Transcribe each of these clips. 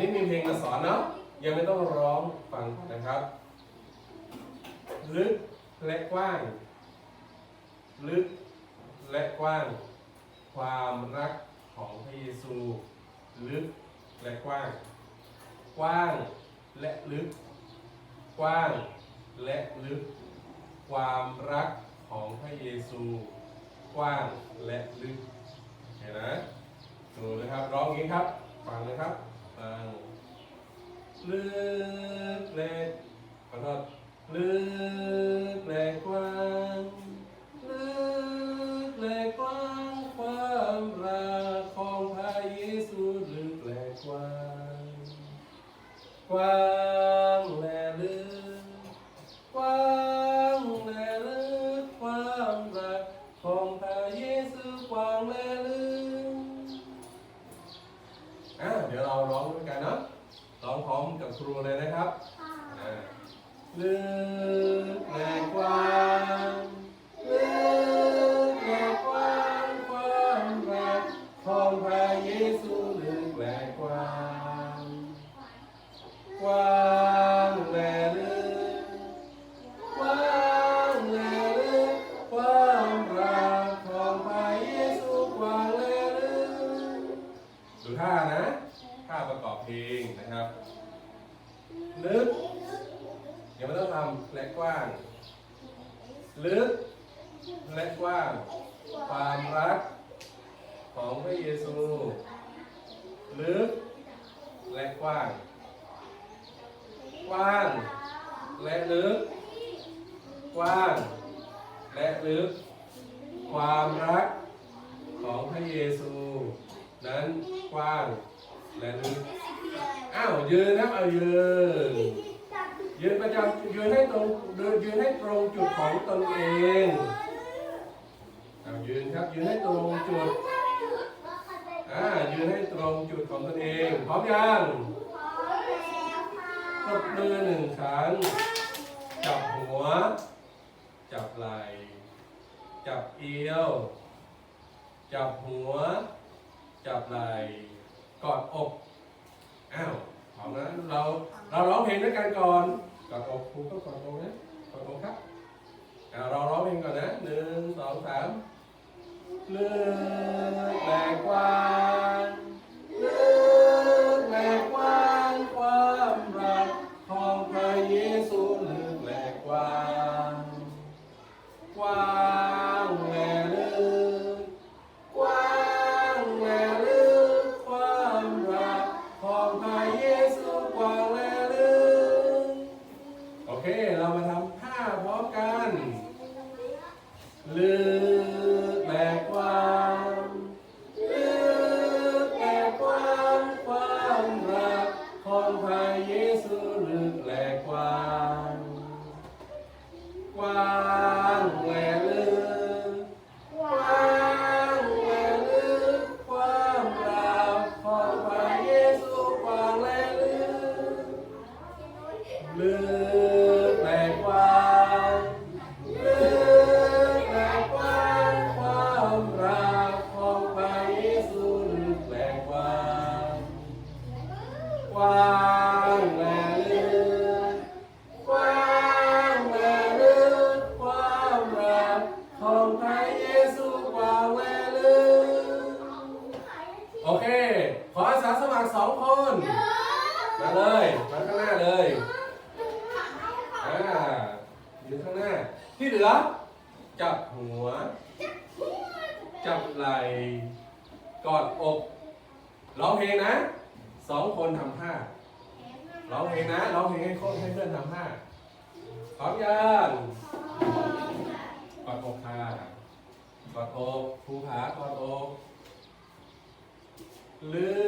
นี้มีเพลงมาสอนเนาะยังไม่ต้องร้องฟังนะครับลึกและกว้าง ลึกและกว้าง ความรักของพระเยซู ลึกและกว้าง กว้างและลึก กว้างและลึก ความรักของพระเยซู กว้างและลึกเห็นนะดูนะครับร้องอย่างนี้ครับฟังนะครับ ฟังลึกแรงขอโทษลึกแรงกว้าง มกับครูเลยนะครับอ่าลึกและกว้าง กว้าง กว้าง และลึก กว้าง และลึก ความรักของพระเยซู นั้นกว้างและลึกอ้าวยืนนะเอายืนยืนประจำยืนให้ตรงเดินยืนให้ตรงจุดของตนเองเอายืนครับยืนให้ตรงจุด อ่ายืนให้ตรงจุดของตนเองพร้อมยังตบมือหนึ่งครั้ง จับหัว จับไหล่จับเอว จับหัว จับไหล่กอดอกอ้าวพร้อมนะเราเราร้องเพลงด้วยกันก่อนกอดอกครูก็กอดอกนะกอดอกครับอ่าเราร้องเพลงก่อนนะหนึ่งสองสาม ลึกแจับหัว จับไหล่กอดอกร้องเพลงนะสองคนทำท่าร้องเพลงนะร้องเพลงให้คนให้เพื่อนทำท่าพร้อมยังกอดอกค่ะกอดอกภูผากอดอกลึก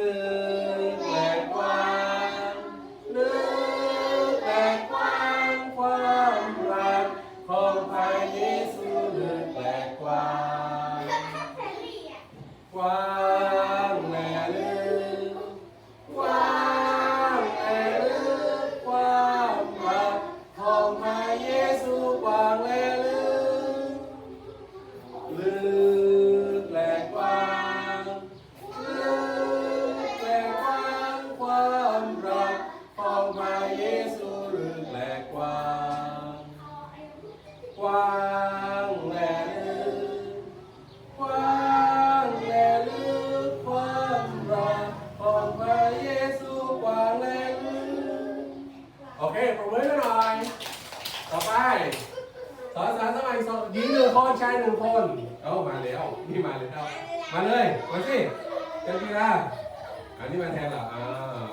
ออ้าว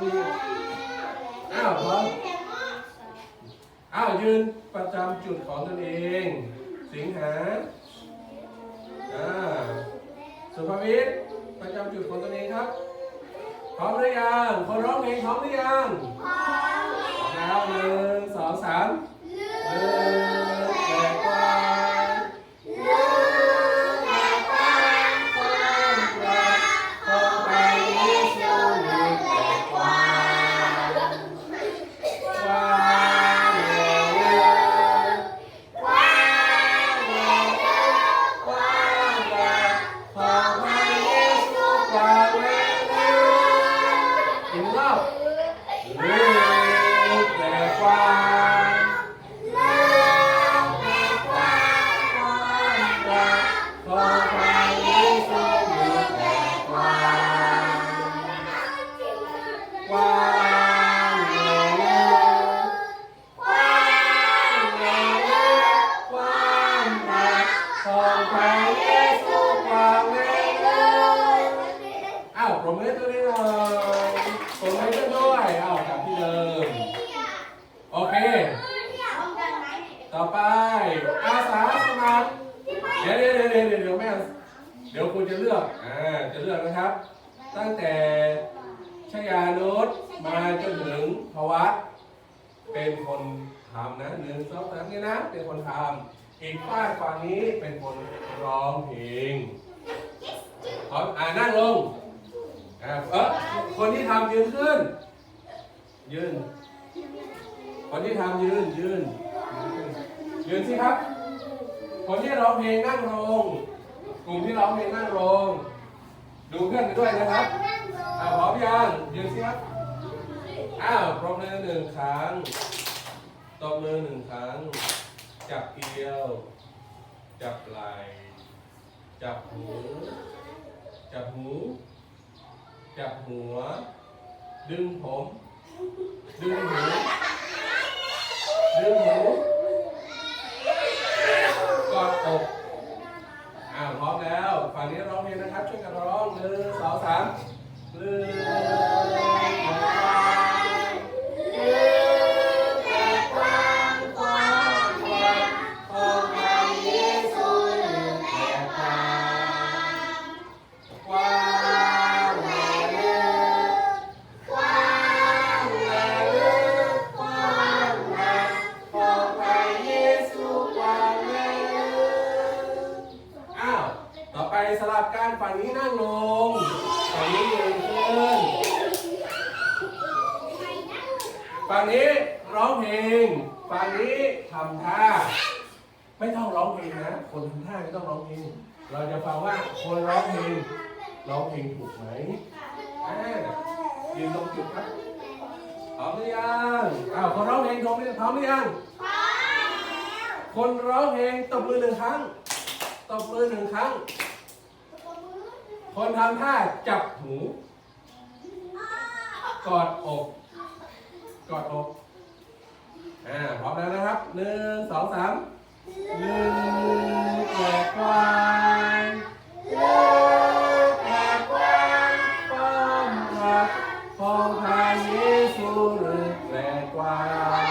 นี่อ้าวพร้อมอ้าวยืนประจำจุดของตนเอง สิงหาอ่าสุภวิทย์ประจำจุดของตนเองครับ พร้อมหรือยังคนร้องเพลงพร้อมหรือยังพร้อมแล้วหนึ่งสองสาม ณจะเลือกอ่าจะเลือกนะครับ ตั้งแต่ชยานุชมาจนถึงภวัตเป็นคนทำนะหนึ่งสองสามนี่นะ เป็นคนทำอีกฝ้ายฝั่งนี้เป็นคนร้องเพลงพร้อมอ่านั่งลงอ่าเออคนที่ทำยืนขึ้น ยืน คนที่ทำยืนยืน ยืนสิครับ คนที่ร้องเพลงนั่งลง กลุ่มที่ร้องเพลงนั่งลงดูเพื่อนไปด้วยนะครับอ่าพร้อมยังยืนสิครับอ้าวปรบมือหนึ่งครั้งตบมือหนึ่งครั้ง จับเอวจับไหล่จับหู จับหู จับหัว ดึงผม ดึงหู ดึงหูกอดอก นี้ทำท่า ไม่ต้องร้องเพลงนะ คนทำท่าไม่ต้องร้องเพลง เราจะฟังว่าคนร้องเพลงร้องเพลงถูกไหมอ่ายืนตรงจุดครับพร้อมหรือยังอ้าวคนร้องเพลงพร้อมหรือยังพร้อมหรือยังคนร้องเพลงตบมือหนึ่งครั้งตบมือหนึ่งครั้ง คนทำท่าจับหู กอดอก กอดอก อ่าพร้อมแล้วนะครับหนึ่งสองสามหนึ่งแก่ควายหนึ่งแก่ควายความรักของพระเยซูหรือแก่ควาย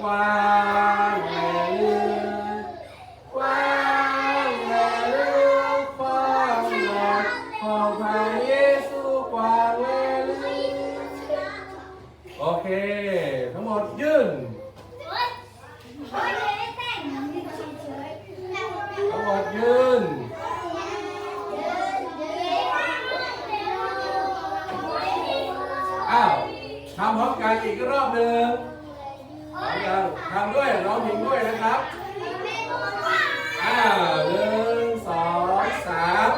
ควาย ทั้งหมดยืนอ้าวทำพร้อมกันอีกรอบหนึ่งพร้อมยังทำด้วยร้องเพลงด้วยนะครับอ้าวหนึ่งสองสาม